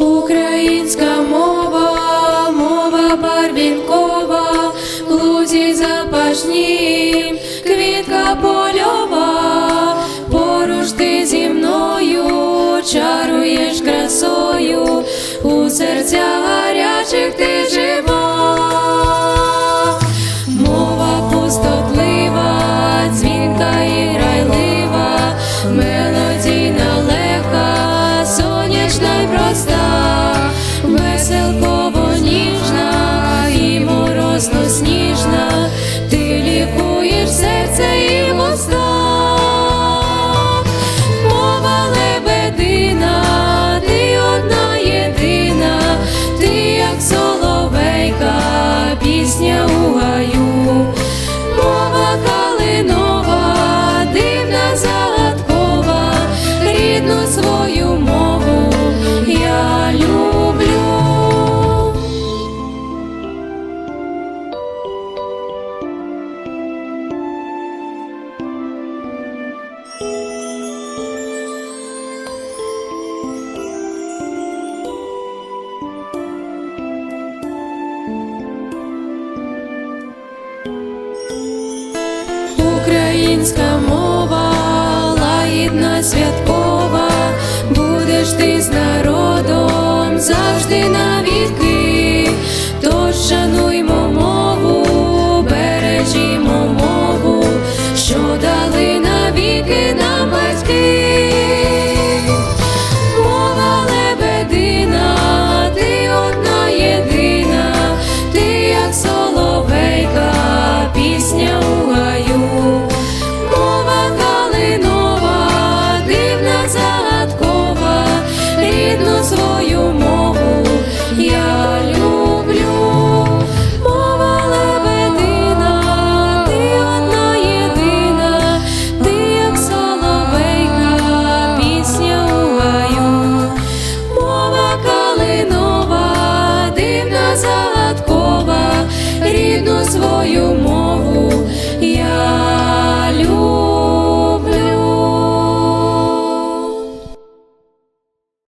Українська мова, мова барвінкова, лузі запашні, квітка польова. Проста, веселково ніжна і морозно сніжна, ти лікуєш серце і вуста. Мова лебедина, ти одна єдина, ти як соловейка, пісня у гаю, мова калинова, дивна загадкова, рідну свою Українська мова, лагідна святкова, будеш ти з народом завжди на свою мову.